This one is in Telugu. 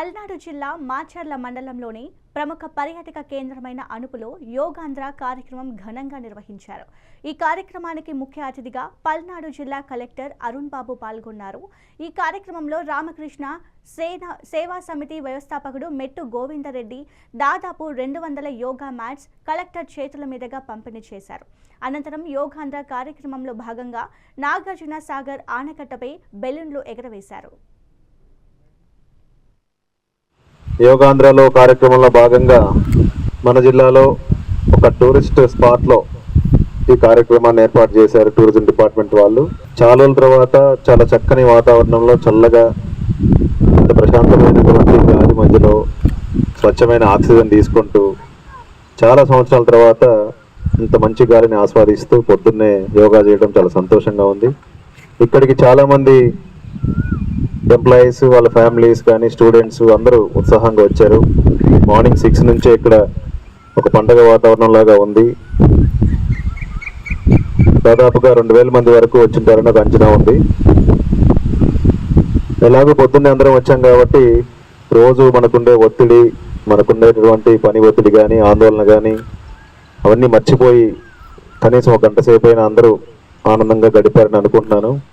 పల్నాడు జిల్లా మాచర్ల మండలంలోని ప్రముఖ పర్యాటక కేంద్రమైన అనుపులో యోగాంధ్ర కార్యక్రమం ఘనంగా నిర్వహించారు. ఈ కార్యక్రమానికి ముఖ్య అతిథిగా పల్నాడు జిల్లా కలెక్టర్ అరుణ్ బాబు పాల్గొన్నారు. ఈ కార్యక్రమంలో రామకృష్ణ సేన సేవా సమితి వ్యవస్థాపకుడు మెట్టు గోవిందరెడ్డి దాదాపు రెండు వందల యోగా మ్యాట్స్ కలెక్టర్ చేతుల మీదుగా పంపిణీ చేశారు. అనంతరం యోగాంధ్ర కార్యక్రమంలో భాగంగా నాగార్జున సాగర్ ఆనకట్టపై బెలూన్లు ఎగరవేశారు. యోగాంధ్రలో కార్యక్రమంలో భాగంగా మన జిల్లాలో ఒక టూరిస్ట్ స్పాట్లో ఈ కార్యక్రమాన్ని ఏర్పాటు చేశారు టూరిజం డిపార్ట్మెంట్ వాళ్ళు. చాలా రోజుల తర్వాత చాలా చక్కని వాతావరణంలో చల్లగా ప్రశాంతమైనటువంటి గాలి మధ్యలో స్వచ్ఛమైన ఆక్సిజన్ తీసుకుంటూ చాలా సంవత్సరాల తర్వాత ఇంత మంచి గాలిని ఆస్వాదిస్తూ పొద్దున్నే యోగా చేయడం చాలా సంతోషంగా ఉంది. ఇక్కడికి చాలామంది ఎంప్లాయీస్ వాళ్ళ ఫ్యామిలీస్ కానీ స్టూడెంట్స్ అందరూ ఉత్సాహంగా వచ్చారు. మార్నింగ్ సిక్స్ నుంచే ఇక్కడ ఒక పండగ వాతావరణం లాగా ఉంది. దాదాపుగా రెండు వేల మంది వరకు వచ్చింటారని ఒక అంచనా ఉంది. ఎలాగో పొద్దున్నే అందరం వచ్చాం కాబట్టి రోజు మనకుండే ఒత్తిడి మనకుండేటటువంటి పని ఒత్తిడి కానీ ఆందోళన కానీ అవన్నీ మర్చిపోయి కనీసం ఒక గంట సేపు అయినా అందరూ ఆనందంగా గడిపారని అనుకుంటున్నాను.